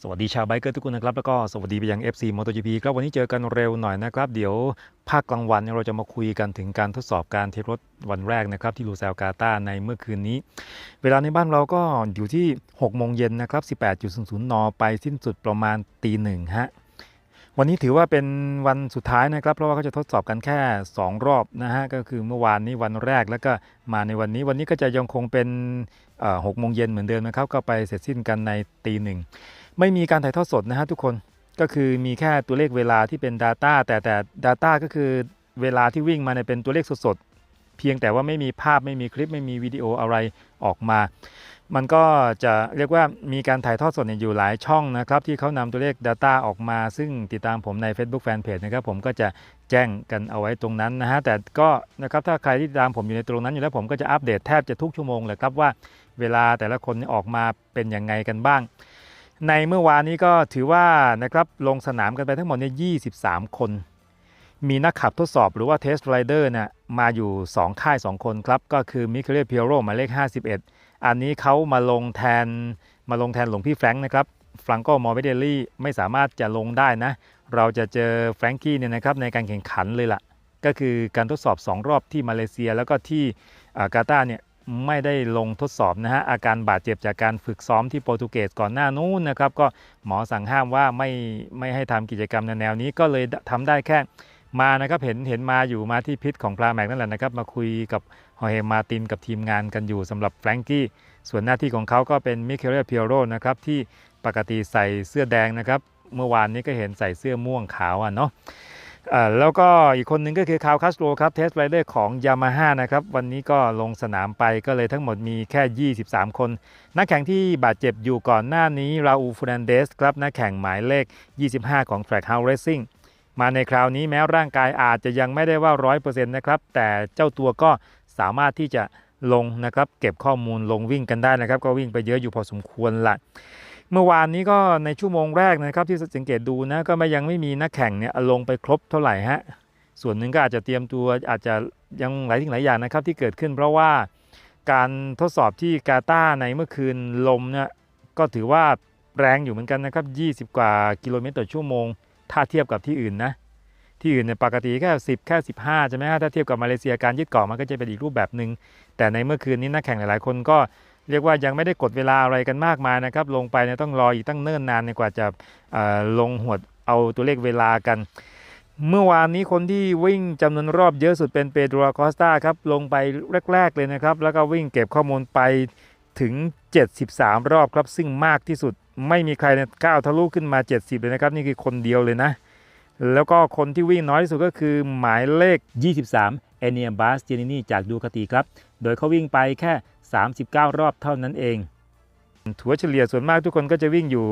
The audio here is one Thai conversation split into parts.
สวัสดีชาวไบเกอร์ทุกคนนะครับ แล้วก็สวัสดีไปยัง FC MotoGP ครับวันนี้เจอกันเร็วหน่อยนะครับ เดี๋ยวภาคกลางวันเราจะมาคุยกันถึงการทดสอบการเทสรถวันแรกนะครับ ที่ลูเซลกาตาในเมื่อคืนนี้ เวลาในบ้านเราก็อยู่ที่ 6 โมงเย็นนะครับ 18.00 น ไปสิ้นสุดประมาณตีหนึ่งฮะวันนี้ถือว่าเป็นวันสุดท้ายนะครับ เพราะว่าเขาจะทดสอบกันแค่ 2 รอบนะฮะก็คือเมื่อวานนี้วันแรกแล้วก็มาในวันนี้วันนี้ก็จะยังคงเป็นเอ่อ6โมงเย็นเหมือนเดิมนะครับก็ไปเสร็จสิ้นกันในตีหนึ่ง ไม่มีการถ่ายทอดสดนะฮะทุกคนก็คือมีแค่ตัวเลขเวลาที่เป็น Data แต่แต่ Data ก็คือเวลาที่วิ่งมาเนี่ยเป็นตัวเลขสดๆ เพียงแต่ว่าไม่มีภาพไม่มีคลิปไม่มีวิดีโออะไรออกมา มันก็จะเรียกว่ามีการถ่ายทอดสดอยู่หลายช่องนะครับ ที่เขานำตัวเลข Data ออกมา ซึ่งติดตามผมใน Facebook Fanpage นะครับผมก็จะแจ้งกันเอาไว้ตรงนั้นนะฮะแต่ก็นะครับถ้าใครที่ติดตามผมอยู่ในตรงนั้นอยู่แล้วผมก็จะอัปเดตแทบจะทุกชั่วโมงเลยครับว่าเวลาแต่ละคนออกมาเป็นยังไงกันบ้าง ในเมื่อวานนี้ก็ถือว่านะครับลงสนามกันไปทั้งหมดเนี่ย23 คน มีนักขับทดสอบหรือว่าเทสไรเดอร์เนี่ยมาอยู่ 2 ค่าย 2 คนครับ ก็คือมิเคเลเพียโรหมายเลข 51 อันนี้เขามาลงแทนมาลงแทนหลวงพี่แฟรงค์นะครับฟรังโกมอร์เวเดลลี่ไม่สามารถจะลงได้นะ เราจะเจอแฟรงกี้เนี่ยนะครับในการแข่งขันเลยล่ะ ก็คือการทดสอบ 2 รอบที่มาเลเซียแล้วก็ที่กาตาร์เนี่ย ไม่ได้ลงทดสอบนะฮะอาการบาดเจ็บจากการฝึกซ้อมที่โปรตุเกสก่อนหน้านู้นนะครับ ก็หมอสั่งห้ามว่าไม่ไม่ให้ทำกิจกรรมในแนวนี้ก็เลยทำได้แค่มานะครับเห็นเห็นมาอยู่มาที่พิษของปลาแม็กนั่นแหละนะครับ มาคุยกับฮอเฮมาตินกับทีมงานกันอยู่สำหรับแฟรงกี้ส่วนหน้าที่ของเขาก็เป็นมิเคลเพียโรนะครับที่ปกติใส่เสื้อแดงนะครับ เมื่อวานนี้ก็เห็นใส่เสื้อม่วงขาวอะเนาะ แล้วก็อีกคนหนึ่งก็คือคาวคัสโตรครับเทสไรเดอร์ของยามาฮ่านะครับ วันนี้ก็ลงสนามไปก็เลยทั้งหมดมีแค่ 23 คน นักแข่งที่บาดเจ็บอยู่ก่อนหน้านี้ ราอูฟูนันเดสครับนักแข่งหมายเลข 25 ของ Trackhouse Racing มาในคราวนี้แม้ร่างกายอาจจะยังไม่ได้ว่า 100%นะครับ แต่เจ้าตัวก็สามารถที่จะลงนะครับ เก็บข้อมูลลงวิ่งกันได้นะครับ ก็วิ่งไปเยอะอยู่พอสมควรละ เมื่อวานนี้ก็ในชั่วโมงแรกนะครับ ที่สังเกตดูนะก็ไม่ยังไม่มีนักแข่งเนี่ยลงไปครบเท่าไหร่ฮะส่วนหนึ่งก็อาจจะเตรียมตัวอาจจะยังหลายสิ่งหลายอย่างนะครับ ที่เกิดขึ้น เพราะว่าการทดสอบที่กาตาในเมื่อคืนลมเนี่ยก็ถือว่าแรงอยู่เหมือนกันนะครับ 20 กว่ากิโลเมตรต่อชั่วโมง ถ้าเทียบกับที่อื่นนะ ที่อื่นเนี่ยปกติแค่ 10 แค่ 15 ใช่ไหมฮะ ถ้าเทียบกับมาเลเซียการยึดเกาะมันก็จะเป็นอีกรูปแบบหนึ่งแต่ในเมื่อคืนนี้นักแข่งหลายๆ คนก็ เรียกว่ายังไม่ได้กดเวลาอะไรกันมากมายนะครับ ลงไปเนี่ยต้องรออีกตั้งเนิ่นนานกว่าจะลงหวดเอาตัวเลขเวลากัน เมื่อวานนี้คนที่วิ่งจำนวนรอบเยอะสุดเป็นเปโดรคอสตาครับลงไปแรก ๆ เลยนะครับ แล้วก็วิ่งเก็บข้อมูลไปถึง 73 รอบครับ ซึ่งมากที่สุดไม่มีใครเนี่ยก้าวทะลุขึ้นมา 70 เลยนะครับ นี่คือคนเดียวเลยนะ แล้วก็คนที่วิ่งน้อยที่สุดก็คือหมายเลข 23 เอเนียบาสเจนินีจากดูคาติครับ โดยเขาวิ่งไปแค่ 39 รอบเท่านั้นเองถัวเฉลี่ยส่วนมากทุกคนก็จะวิ่งอยู่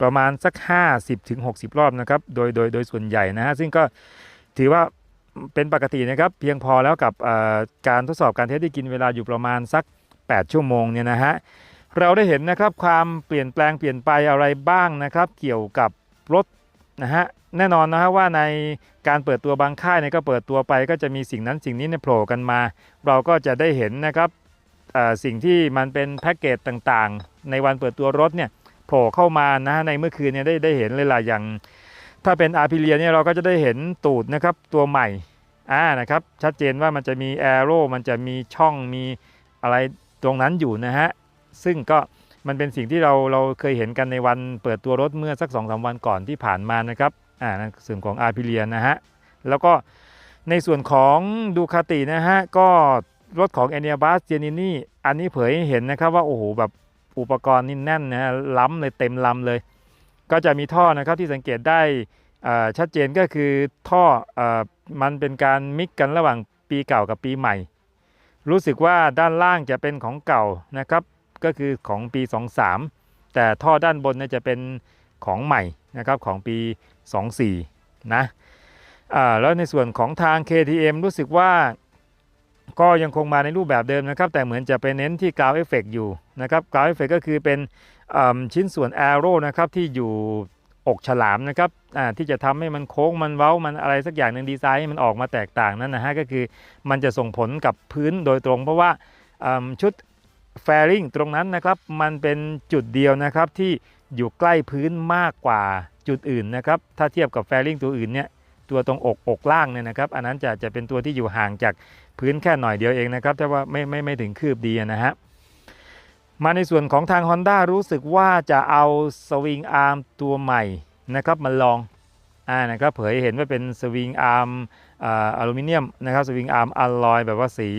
ประมาณสัก 50ถึง60รอบนะครับ โดยโดยโดยส่วนใหญ่นะฮะซึ่งก็ถือว่าเป็นปกตินะครับ เพียงพอแล้วกับการทดสอบการเทสที่กินเวลาอยู่ประมาณสัก 8 ชั่วโมงเนี่ยนะฮะเราได้เห็นนะครับความเปลี่ยนแปลงเปลี่ยนไปอะไรบ้างนะครับ เกี่ยวกับรถนะฮะแน่นอนนะฮะว่าในการเปิดตัวบางค่ายเนี่ยก็เปิดตัวไปก็จะมีสิ่งนั้นสิ่งนี้เนี่ยโผล่กันมา เราก็จะได้เห็นนะครับ สิ่งที่มันเป็นแพ็กเกจต่างๆ ในวันเปิดตัวรถเนี่ยโผล่เข้ามานะในเมื่อคืนเนี่ยได้ได้เห็นเลยล่ะอย่าง ถ้าเป็นอาร์พิเลียเนี่ยเราก็จะได้เห็นตูดนะครับตัวใหม่อ่านะครับชัดเจนว่ามันจะมีแอโร่มันจะมีช่องมีอะไรตรงนั้นอยู่นะฮะซึ่งก็มันเป็นสิ่งที่เราเราเคยเห็นกันในวันเปิดตัวรถเมื่อสัก2อสวันก่อนที่ผ่านมานะครับอ่านั่นส่วนของอาร์พิเลียนะฮะแล้วก็ในส่วนของดูคาตินะฮะก็ รถของเอเนียบัสเจนินี่อันนี้เผยให้เห็นนะครับว่าโอ้โหแบบอุปกรณ์นี่แน่นนะฮะล้ำเลยเต็มลำเลย ก็จะมีท่อนะครับที่สังเกตได้อ่าชัดเจนก็คือท่ออามันเป็นการมิกกันระหว่างปีเก่ากับปีใหม่ รู้สึกว่าด้านล่างจะเป็นของเก่านะครับ ก็คือของปี 23 แต่ท่อด้านบนเนี่ยจะเป็นของใหม่นะครับของปี 24 นะอ่าแล้วในส่วนของทาง KTM รู้สึกว่า ก็ยังคงมาในรูปแบบเดิมนะครับ แต่เหมือนจะไปเน้นที่กราวเอฟเฟกอยู่นะครับกราวเอฟเฟกก็คือเป็นชิ้นส่วนแอโร่นะครับที่อยู่อกฉลามนะครับที่จะทำให้มันโค้งมันเว้ามันอะไรสักอย่างหนึ่งดีไซน์ให้มันออกมาแตกต่างนั่นนะฮะก็คือมันจะส่งผลกับพื้นโดยตรง เพราะว่าอ่าชุดแฟริงตรงนั้นนะครับมันเป็นจุดเดียวนะครับที่อยู่ใกล้พื้นมากกว่าจุดอื่นนะครับถ้าเทียบกับแฟริงตัวอื่นเนี่ยตัวตรงอกอกล่างเนี่ยนะครับ อันนั้นจะจะเป็นตัวที่อยู่ห่างจาก พื้นแค่หน่อยเดียวเองนะครับแต่ว่าไม่ไม่ไม่ถึงคืบดีนะฮะมาในส่วนของทาง Honda รู้สึกว่าจะเอาสวิงอาร์มตัวใหม่นะครับมาลองอ่านะครับเผยเห็นว่าเป็นสวิงอาร์มอ่าอลูมิเนียมนะครับสวิงอาร์มอลลอยแบบว่าสี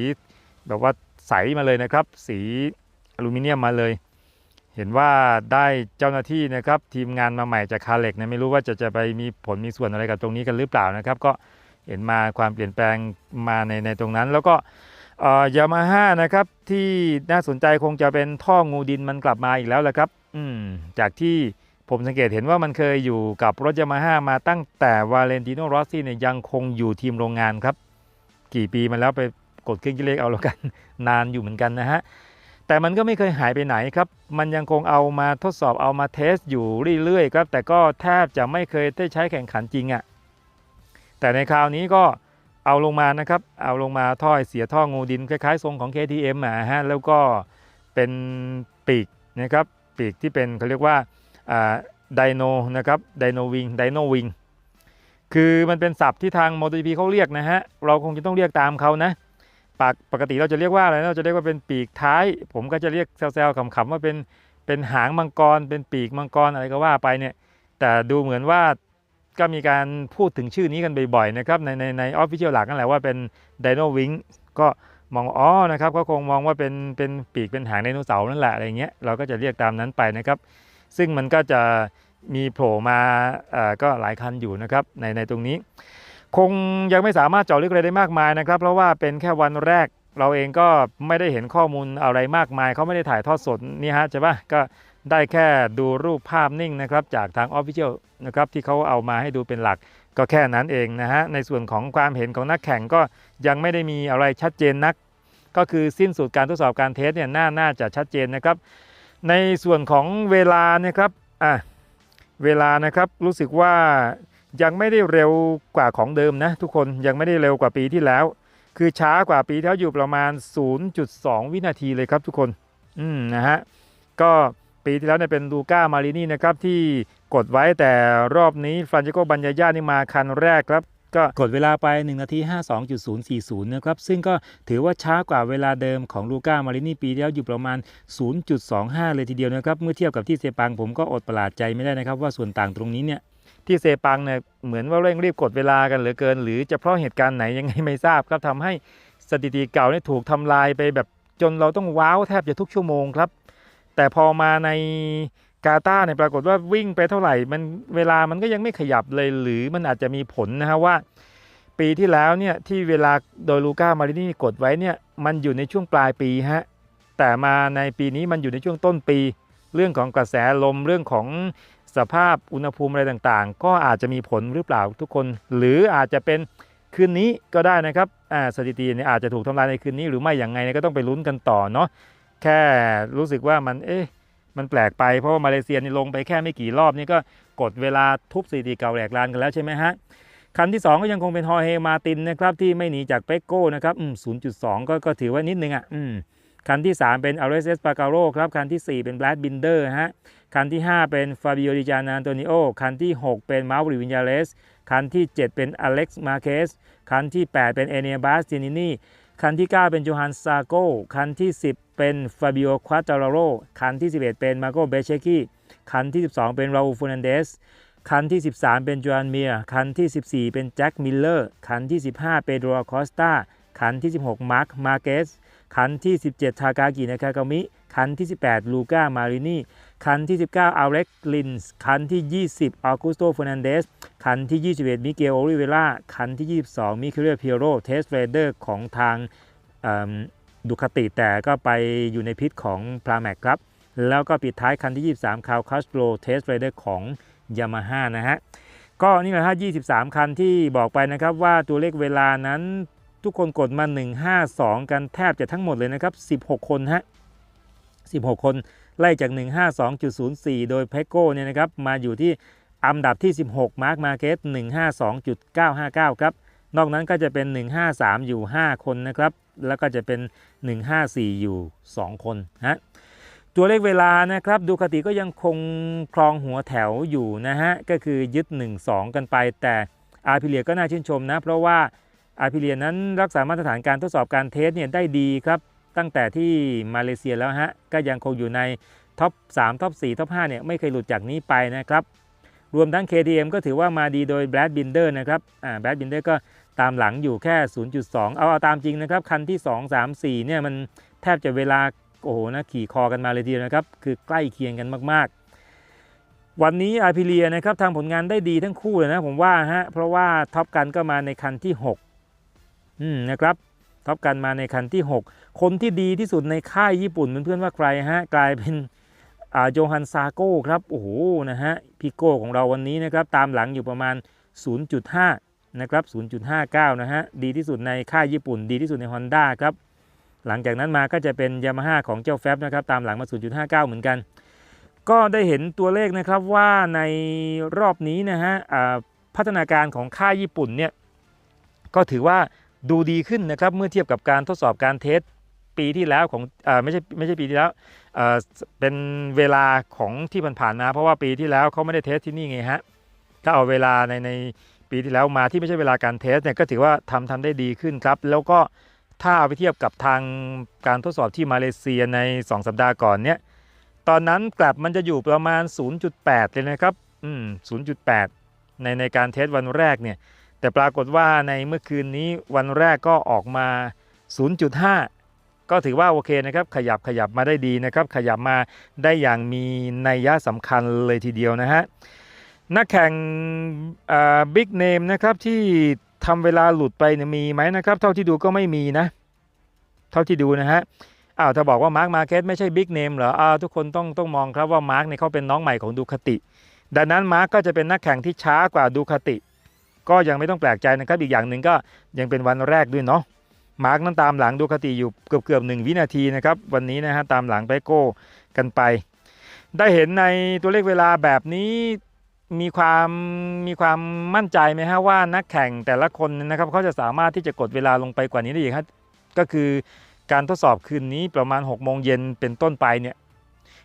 แบบว่าใสมาเลยนะครับ สีอลูมิเนียมมาเลย เห็นว่าได้เจ้าหน้าที่นะครับทีมงานมาใหม่จากคาเล็กนะไม่รู้ว่าจะจะไปมีผลมีส่วนอะไรกับตรงนี้กันหรือเปล่านะครับ ก็ เห็นมาความเปลี่ยนแปลงมาในในตรงนั้น แล้วก็ยามาฮ่านะครับที่น่าสนใจคงจะเป็นท่องูดินมันกลับมาอีกแล้วแหละครับอืมจากที่ผมสังเกตเห็นว่ามันเคยอยู่กับรถยามาฮ่ามาตั้งแต่วาเลนติโนรอสซี่เนี่ยยังคงอยู่ทีมโรงงานครับ กี่ปีมาแล้วไปกดเครื่องคิดเลขเอาแล้วกัน นานอยู่เหมือนกันนะฮะแต่มันก็ไม่เคยหายไปไหนครับ มันยังคงเอามาทดสอบเอามาเทสอยู่เรื่อยๆครับ แต่ก็แทบจะไม่เคยได้ใช้แข่งขันจริงอะ่ะ แต่ในคราวนี้ก็เอาลงมานะครับเอาลงมาท่อเสียท่องูดินคล้ายๆทรงของ KTM อะฮะแล้วก็เป็นปีกนะครับปีกที่เป็นเขาเรียกว่าไดโนนะครับไดโนวิงไดโนวิงคือมันเป็นศัพท์ที่ทาง MotoGP เขาเรียกนะฮะเราคงจะต้องเรียกตามเขานะปากปกติเราจะเรียกว่าอะไรเราจะเรียกว่าเป็นปีกท้าย ผมก็จะเรียกแซวๆขำๆว่าเป็นเป็นหางมังกร เป็นปีกมังกรอะไรก็ว่าไปเนี่ยแต่ดูเหมือนว่า ก็มีการพูดถึงชื่อนี้กันบ่อยๆนะครับในในในออฟฟิเชียลหลักนั่นแหละว่าเป็นไดโนวิงก็มองอ๋อนะครับก็คงมองว่าเป็นเป็นปีกเป็นหางไดโนเสาร์นั่นแหละอะไรเงี้ยเราก็จะเรียกตามนั้นไปนะครับ ซึ่งมันก็จะมีโผล่มาก็หลายคันอยู่นะครับในในตรงนี้ คงยังไม่สามารถเจาะลึกอะไรได้มากมายนะครับ เพราะว่าเป็นแค่วันแรกเราเองก็ไม่ได้เห็นข้อมูลอะไรมากมาย เขาไม่ได้ถ่ายทอดสดนี่ฮะใช่ปะก็ ได้แค่ดูรูปภาพนิ่งนะครับจากทางออฟฟิเชียลนะครับที่เขาเอามาให้ดูเป็นหลักก็แค่นั้นเองนะฮะในส่วนของความเห็นของนักแข่งก็ยังไม่ได้มีอะไรชัดเจนนัก ก็คือสิ้นสุดการทดสอบการเทสเนี่ยน่าน่าจะชัดเจนนะครับ ในส่วนของเวลานะครับอะเวลานะครับรู้สึกว่ายังไม่ได้เร็วกว่าของเดิมนะทุกคนยังไม่ได้เร็วกว่าปีที่แล้ว คือช้ากว่าปีที่แล้วอยู่ประมาณ 0.2 วินาทีเลยครับทุกคนอืมนะฮะก็ ปีที่แล้วเนี่ยเป็นลูก้ามารินี่นะครับที่กดไว้แต่รอบนี้ฟรานเจโกบัญญาญานี่มาคันแรกครับก็กดเวลาไป 1 นาที 52.040 นะครับ ซึ่งก็ถือว่าช้ากว่าเวลาเดิมของลูก้ามารินี่ปีที่แล้วอยู่ประมาณ 0.25 เลยทีเดียวนะครับ เมื่อเทียบกับที่เซปังผมก็อดประหลาดใจไม่ได้นะครับ ว่าส่วนต่างตรงนี้เนี่ยที่เซปังเนี่ยเหมือนว่าเร่งรีบกดเวลากันเหลือเกิน หรือจะเพราะเหตุการณ์ไหนยังไงไม่ทราบครับทำให้สถิติเก่าเนี่ยถูกทำลายไปแบบจนเราต้องว้าวแทบจะทุกชั่วโมงครับ แต่พอมาในกาตาเนี่ยปรากฏว่าวิ่งไปเท่าไหร่มันเวลามันก็ยังไม่ขยับเลยหรือมันอาจจะมีผลนะฮะว่า ปีที่แล้วเนี่ยที่เวลาโดยลูก้ามารินี่กดไว้เนี่ยมันอยู่ในช่วงปลายปีฮะแต่มาในปีนี้มันอยู่ในช่วงต้นปี เรื่องของกระแสลมเรื่องของสภาพอุณหภูมิอะไรต่างๆ ก็อาจจะมีผลหรือเปล่าทุกคน หรืออาจจะเป็นคืนนี้ก็ได้นะครับสถิติเนี่ยอาจจะถูกทำลายในคืนนี้หรือไม่อย่างไงก็ต้องไปลุ้นกันต่อเนาะ แค่รู้สึกว่ามันเอ๊ะมันแปลกไปเพราะว่ามาเลเซียนี่ลงไปแค่ไม่กี่รอบนี่ก็กดเวลาทุบสถิติเก่าแหลกลานกันแล้วใช่ไหมฮะคันที่ 2 ก็ยังคงเป็นฮอเฮมาตินนะครับที่ไม่หนีจากเปกโก้นะครับอืม0.2 ก็ก็ถือว่านิดนึงอะอืมคันที่ 3 เป็น r s s p a g a r o ครับคันที่ 4 เป็น Brad Binder ฮะคันที่ 5 เป็น Fabio Di Giannantonio คันที่ 6 เป็น m a u r i v i n a l e s คันที่ 7 เป็น Alex Marquez คันที่ 8 เป็น e n e b a s t i a n i n i คันที่ 9 เป็นจูฮันซาโกคันที่ 10 เป็นฟาบิโอควาจาราโรคันที่ 11 เป็นมาโกเบเชกี้คันที่ 12 เป็นราอูฟูนันเดสคันที่ 13 เป็นจูอันเมียคันที่ 14 เป็นแจ็คมิลเลอร์คันที่ 15 เปโดรคอสตาคันที่ 16 มาร์ค มาเกสคันที่ 17 ทากากิ นาคากามิ คันที่ 18 ลูก้า มารินี คันที่ 19อัลเล็กลินส์คันที่ 20ออกุสโตเฟอร์นันเดสคันที่ 21 มิเกลโอริเวล่าคันที่ 22 มิเคเลียเพียโรเทสเรเดอร์ของทางดูคาติแต่ก็ไปอยู่ในพิษของพลาแม็กครับ แล้วก็ปิดท้ายคันที่ 23 คาวคัสโตรเทสเรเดอร์ของยามาฮ่านะฮะ ก็นี่แหละฮะ23 คันที่บอกไปนะครับว่าตัวเลขเวลานั้นทุกคนกดมา 152 กันแทบจะทั้งหมดเลยนะครับ 16 คนฮะ 16 คนไล่จาก 152.04 โดยเพโก้เนี่ยนะครับมาอยู่ที่อันดับที่ 16 มาร์คมาเก็ต152.959 ครับ นอกนั้นก็จะเป็น 153 อยู่ 5 คนนะครับ แล้วก็จะเป็น 154 อยู่ 2 คนฮะตัวเลขเวลานะครับดูคติก็ยังคงครองหัวแถวอยู่นะฮะ ก็คือยึด 1-2 กันไป แต่อาพิเลียก็น่าชื่นชมนะ เพราะว่าอาพิเลียนั้นรักษามาตรฐานการทดสอบการเทสเนี่ยได้ดีครับ ตั้งแต่ที่มาเลเซียแล้วฮะก็ยังคงอยู่ในท็อป3ท็อป4ท็อป5เนี่ยไม่เคยหลุดจากนี้ไปนะครับรวมทั้ง KTM ก็ถือว่ามาดีโดยแบรดบินเดอร์นะครับแบรดบินเดอร์ก็ตามหลังอยู่แค่ 0.2 เอาเอาตามจริงนะครับ คันที่ 2 3 4 เนี่ยมันแทบจะเวลาโอ้โหนะขี่คอกันมาเลยทีเดียวนะครับ คือใกล้เคียงกันมาก ๆ วันนี้อาพิเลียนะครับทำผลงานได้ดีทั้งคู่เลยนะผมว่าฮะเพราะว่าท็อปกันก็มาในคันที่6อืมนะครับท็อปกันมาในคันที่ 6 คนที่ดีที่สุดในค่ายญี่ปุ่นเพื่อนๆว่าใครฮะกลายเป็นโจฮันซาโก้ครับโอ้โหนะฮะพีโก้ของเราวันนี้นะครับตามหลังอยู่ประมาณ 0.5 นะครับ 0.59 นะฮะดีที่สุดในค่ายญี่ปุ่น ดีที่สุดใน Honda ครับหลังจากนั้นมาก็จะเป็นยามาฮ่าของเจ้าแฟบนะครับตามหลังมา 0.59 เหมือนกัน ก็ได้เห็นตัวเลขนะครับว่าในรอบนี้นะฮะพัฒนาการของค่ายญี่ปุ่นเนี่ยก็ถือว่าดูดีขึ้นนะครับเมื่อเทียบกับการทดสอบการเทส ปีที่แล้วของอไม่ใช่ไม่ใช่ปีที่แล้วเป็นเวลาของที่ผ่านๆมาเพราะว่าปีที่แล้วเขาไม่ได้เทสที่นี่ไงฮะถ้าเอาเวลาในในปีที่แล้วมาที่ไม่ใช่เวลาการเทสเนี่ยก็ถือว่าทำทำได้ดีขึ้นครับ แล้วก็ถ้าเอาไปเทียบกับทางการทดสอบที่มาเลเซียใน 2 สัปดาห์ก่อนเนี่ยตอนนั้นกลับมันจะอยู่ประมาณ 0.8 เลยนะครับอืม0.8 ในในการเทสวันแรกเนี่ยแต่ปรากฏว่าในเมื่อคืนนี้วันแรกก็ออกมา 0.5 ก็ถือว่าโอเคนะครับขยับขยับมาได้ดีนะครับ ขยับมาได้อย่างมีนัยยะสำคัญเลยทีเดียวนะฮะนักแข่งบิ๊กเนมนะครับที่ทำเวลาหลุดไปมีไหมนะครับ เท่าที่ดูก็ไม่มีนะ เท่าที่ดูนะฮะอ้าวถ้าบอกว่ามาร์คมาเก็ตไม่ใช่บิ๊กเนมเหรออ้าวทุกคนต้องต้องมองครับว่ามาร์คเนี่ยเขาเป็นน้องใหม่ของดูคติ ดังนั้นมาร์คก็จะเป็นนักแข่งที่ช้ากว่าดูคติ ก็ยังไม่ต้องแปลกใจนะครับ อีกอย่างหนึ่งก็ยังเป็นวันแรกด้วยเนาะ มาร์กนั้นตามหลังดูคติอยู่เกือบเกือบหนึ่งวินาทีนะครับ วันนี้นะฮะตามหลังไปโก้กันไป ได้เห็นในตัวเลขเวลาแบบนี้มีความมีความมั่นใจไหมฮะว่านักแข่งแต่ละคนนะครับเขาจะสามารถที่จะกดเวลาลงไปกว่านี้ได้อีกครับก็คือการทดสอบคืนนี้ประมาณ6กโมงเย็นเป็นต้นไปเนี่ย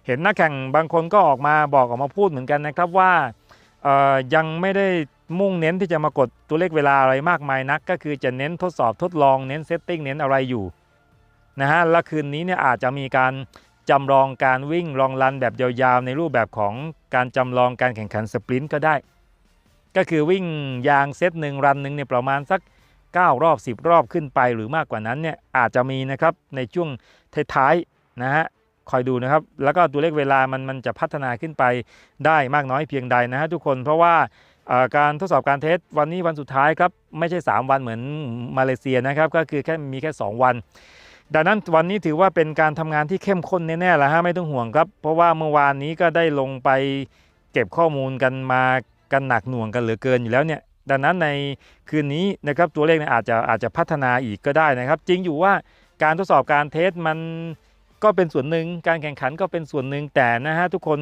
เห็นนักแข่งบางคนก็ออกมาบอกออกมาพูดเหมือนกันนะครับว่ายังไม่ได้ มุ่งเน้นที่จะมากดตัวเลขเวลาอะไรมากมายนัก ก็คือจะเน้นทดสอบทดลองเน้นเซตติ้งเน้นอะไรอยู่นะฮะและคืนนี้เนี่ยอาจจะมีการจำลองการวิ่งลองรันแบบยาวๆ ในรูปแบบของการจำลองการแข่งขันสปรินต์ก็ได้ ก็คือวิ่งยางเซตหนึ่งรันหนึ่งเนี่ยประมาณสัก 9 รอบ 10 รอบขึ้นไปหรือมากกว่านั้นเนี่ยอาจจะมีนะครับในช่วงท้ายๆนะฮะคอยดูนะครับ แล้วก็ตัวเลขเวลามันมันจะพัฒนาขึ้นไปได้มากน้อยเพียงใดนะฮะทุกคนเพราะว่า การทดสอบการเทสวันนี้วันสุดท้ายครับไม่ใช่ 3 วันเหมือนมาเลเซียนะครับก็คือแค่มีแค่ 2 วัน ดังนั้นวันนี้ถือว่าเป็นการทำงานที่เข้มข้นแน่ๆแล้วฮะไม่ต้องห่วงครับ เพราะว่าเมื่อวานนี้ก็ได้ลงไปเก็บข้อมูลกันมากันหนักหน่วงกันเหลือเกินอยู่แล้วเนี่ยดังนั้นในคืนนี้นะครับตัวเลขเนี่ยอาจจะอาจจะพัฒนาอีกก็ได้นะครับ จริงอยู่ว่าการทดสอบการเทสมันก็เป็นส่วนหนึ่งการแข่งขันก็เป็นส่วนหนึ่งแต่นะฮะทุกคน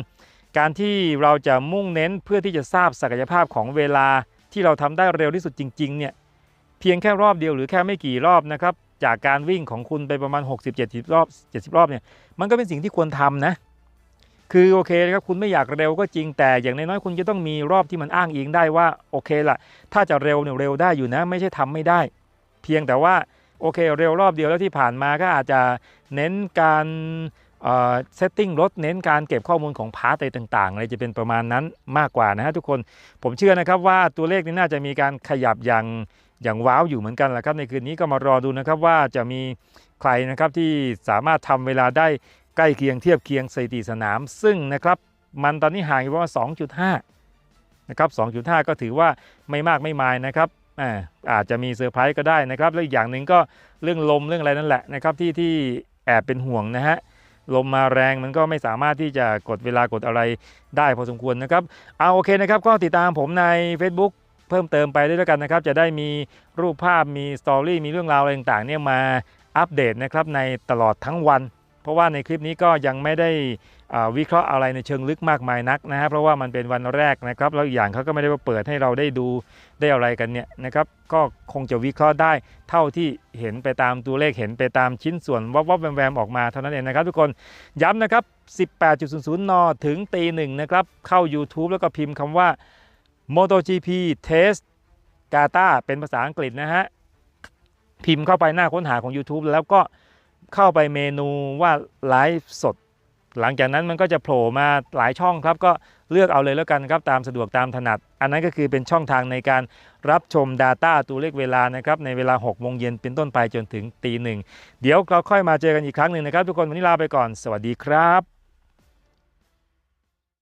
การที่เราจะมุ่งเน้นเพื่อที่จะทราบศักยภาพของเวลาที่เราทำได้เร็วที่สุดจริงๆเนี่ยเพียงแค่รอบเดียวหรือแค่ไม่กี่รอบนะครับจากการวิ่งของคุณไปประมาณ 60-70 รอบ 70 รอบเนี่ยมันก็เป็นสิ่งที่ควรทำนะ คือโอเคนะครับคุณไม่อยากเร็วก็จริงแต่อย่างน้อยๆคุณจะต้องมีรอบที่มันอ้างอิงได้ว่าโอเคละถ้าจะเร็วเนี่ยเร็วได้อยู่นะ ไม่ใช่ทำไม่ได้ เพียงแต่ว่าโอเคเร็วรอบเดียวแล้วที่ผ่านมาก็อาจจะเน้นการ เซตติ้งรถเน้นการเก็บข้อมูลของพาร์ตอะไรต่างๆอะไรจะเป็นประมาณนั้นมากกว่านะฮะทุกคนผมเชื่อนะครับว่าตัวเลขนี้น่าจะมีการขยับอย่างอย่างว้าวอยู่เหมือนกันแหละครับในคืนนี้ก็มารอดูนะครับว่าจะมีใครนะครับที่สามารถทำเวลาได้ใกล้เคียงเทียบเคียงสถิติสนาม ซึ่งนะครับมันตอนนี้ห่างอยู่ประมาณ2.5นะครับ2.5 ก็ถือว่าไม่มากไม่มายนะครับอาอาจจะมีเซอร์ไพรส์ก็ได้นะครับ แล้วอีกอย่างหนึ่งก็เรื่องลมเรื่องอะไรนั่นแหละนะครับที่ที่แอบเป็นห่วงนะฮะ ลมมาแรงมันก็ไม่สามารถที่จะกดเวลากดอะไรได้พอสมควรนะครับเอาโอเคนะครับก็ติดตามผมใน Facebook เพิ่มเติมไปด้วยแล้วกันนะครับ จะได้มีรูปภาพมีสตอรี่มีเรื่องราวอะไรต่างๆเนี่ยมาอัปเดตนะครับในตลอดทั้งวัน เพราะว่าในคลิปนี้ก็ยังไม่ได้ วิเคราะห์อะไรในเชิงลึกมากมายนักนะฮะเพราะว่ามันเป็นวันแรกนะครับแล้วอีกอย่างเขาก็ไม่ได้ว่าเปิดให้เราได้ดูได้อะไรกันเนี่ยนะครับก็คงจะวิเคราะห์ได้เท่าที่เห็นไปตามตัวเลขเห็นไปตามชิ้นส่วนวับวับแวมแวมออกมาเท่านั้นเองนะครับทุกคนย้ำนะครับ 18.00 น ถึงตีหนึ่งนะครับเข้า YouTube แล้วก็พิมพ์คำว่า MotoGP Test Gata เป็นภาษาอังกฤษนะฮะพิมพ์เข้าไปหน้าค้นหาของ YouTube แล้วก็เข้าไปเมนูว่าไลฟ์สด หลังจากนั้นมันก็จะโผล่มาหลายช่องครับ ก็เลือกเอาเลยแล้วกันครับตามสะดวกตามถนัด อันนั้นก็คือเป็นช่องทางในการรับชม Data ตัวเลขเวลานะครับในเวลา6โมงเย็นเป็นต้นไปจนถึงตีหนึ่งเดี๋ยวเราค่อยมาเจอกันอีกครั้งหนึ่งนะครับ ทุกคนวันนี้ลาไปก่อน สวัสดีครับ